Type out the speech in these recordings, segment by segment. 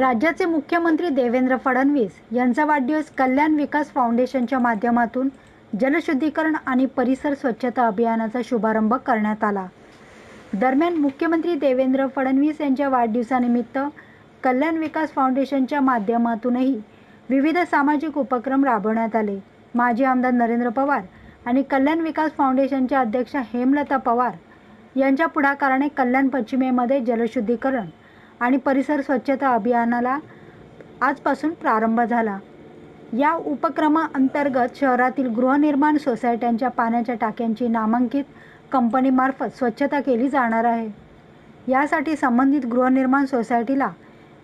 राज्याचे मुख्यमंत्री देवेंद्र फडणवीस यांचा वाढदिवस कल्याण विकास फाउंडेशनच्या माध्यमातून जलशुद्धीकरण आणि परिसर स्वच्छता अभियानाचा शुभारंभ करण्यात आला. दरम्यान मुख्यमंत्री देवेंद्र फडणवीस यांच्या वाढदिवसानिमित्त कल्याण विकास फाउंडेशनच्या माध्यमातूनही विविध सामाजिक उपक्रम राबवण्यात आले. माजी आमदार नरेंद्र पवार आणि कल्याण विकास फाउंडेशनच्या अध्यक्षा हेमलता पवार यांच्या पुढाकाराने कल्याण पश्चिमेमध्ये जलशुद्धीकरण आणि परिसर स्वच्छता अभियानाला आजपासून प्रारंभ झाला. या उपक्रमाअंतर्गत शहरातील गृहनिर्माण सोसायट्यांच्या पाण्याच्या टाक्यांची नामांकित कंपनीमार्फत स्वच्छता केली जाणार आहे. यासाठी संबंधित गृहनिर्माण सोसायटीला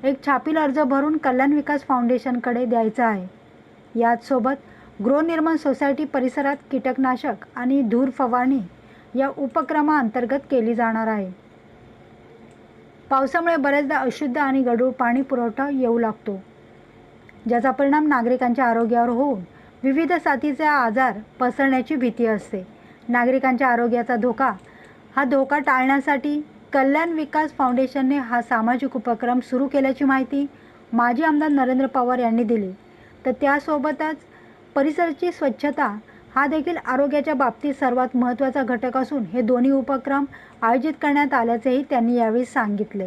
एक छापील अर्ज भरून कल्याण विकास फाउंडेशनकडे द्यायचा आहे. याचसोबत गृहनिर्माण सोसायटी परिसरात कीटकनाशक आणि धूर फवारणी या उपक्रमाअंतर्गत केली जाणार आहे. पावसामुळे बरेचदा अशुद्ध आणि गढूळ पाणी पुरवठा येऊ लागतो ज्याचा परिणाम नागरिकांच्या आरोग्यावर होऊन विविध साथीचे आजार पसरण्याची भीती असते. नागरिकांच्या आरोग्याचा धोका हा धोका टाळण्यासाठी कल्याण विकास फाउंडेशनने हा सामाजिक उपक्रम सुरू केल्याची माहिती माजी आमदार नरेंद्र पवार यांनी दिली. तर त्यासोबतच परिसराची स्वच्छता हा देखील आरोग्याच्या बाबतीत सर्वात महत्त्वाचा घटक असून हे दोन्ही उपक्रम आयोजित करण्यात आल्याचेही त्यांनी यावेळी सांगितले.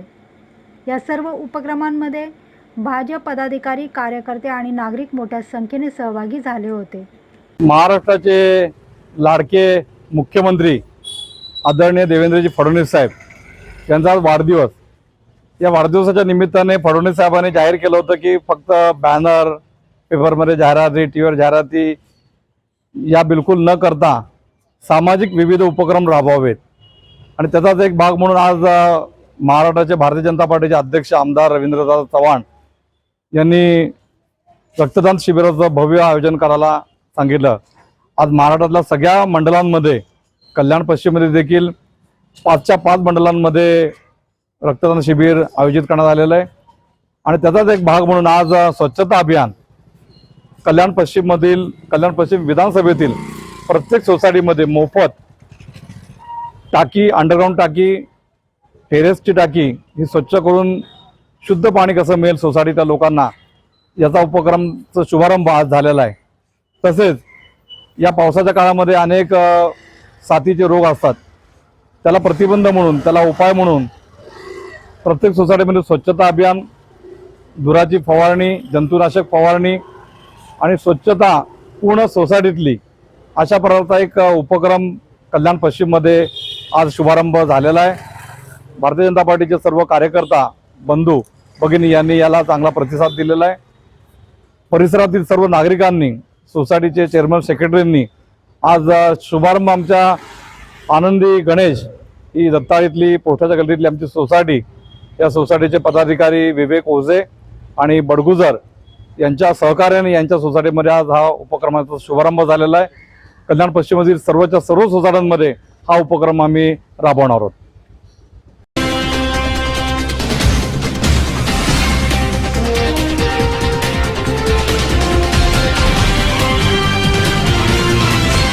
या सर्व उपक्रमांमध्ये भाजप पदाधिकारी कार्यकर्ते आणि नागरिक मोठ्या संख्येने सहभागी झाले होते. महाराष्ट्राचे लाडके मुख्यमंत्री आदरणीय देवेंद्रजी फडणवीस साहेब यांचा आज वाढदिवस. या वाढदिवसाच्या निमित्ताने फडणवीस साहेबांनी जाहीर केलं होतं की फक्त बॅनर पेपरमध्ये जाहिराती टी व्हीवर जाहिराती या बिलकुल न करता सामाजिक विविध उपक्रम राबवावेत. आणि त्याचाच एक भाग म्हणून आज महाराष्ट्राचे भारतीय जनता पार्टीचे अध्यक्ष आमदार रवींद्रदादा चव्हाण यांनी रक्तदान शिबिराचं भव्य आयोजन करायला सांगितलं. आज महाराष्ट्रातल्या सगळ्या मंडळांमध्ये कल्याण पश्चिममध्ये देखील पाचच्या पाच मंडळांमध्ये रक्तदान शिबिर आयोजित करण्यात आलेलं आहे. आणि त्याचाच एक भाग म्हणून आज स्वच्छता अभियान कल्याण पश्चिममधील कल्याण पश्चिम विधानसभेतील प्रत्येक सोसायटीमध्ये मोफत टाकी अंडरग्राऊंड टाकी टेरेसची टाकी ही स्वच्छ करून शुद्ध पाणी कसं मिळेल सोसायटीच्या लोकांना याचा उपक्रमचा शुभारंभ आज झालेला आहे. तसेच या पावसाच्या काळामध्ये अनेक साथीचे रोग असतात. त्याला प्रतिबंध म्हणून त्याला उपाय म्हणून प्रत्येक सोसायटीमध्ये स्वच्छता अभियान धुराची फवारणी जंतुनाशक फवारणी आणि स्वच्छता पूर्ण सोसायटीतली अशा प्रकारचा एक उपक्रम कल्याण पश्चिममध्ये आज शुभारंभ झालेला आहे. भारतीय जनता पार्टीचे सर्व कार्यकर्ता बंधू भगिनी यांनी याला चांगला प्रतिसाद दिलेला आहे. परिसरातील सर्व नागरिकांनी सोसायटीचे चेअरमन सेक्रेटरींनी आज शुभारंभ आमच्या आनंदी गणेश ही दत्ताळीतली पोठाच्या गल्लीतली आमची सोसायटी या सोसायटीचे पदाधिकारी विवेक ओझे आणि बडगुजर यांच्या सहकार्याने यांच्या सोसायटीमध्ये आज हा उपक्रमाचा शुभारंभ झालेला आहे. कल्याण पश्चिममधील सर्वच्या सर्व सोसायट्यांमध्ये हा उपक्रम आम्ही राबवणार आहोत.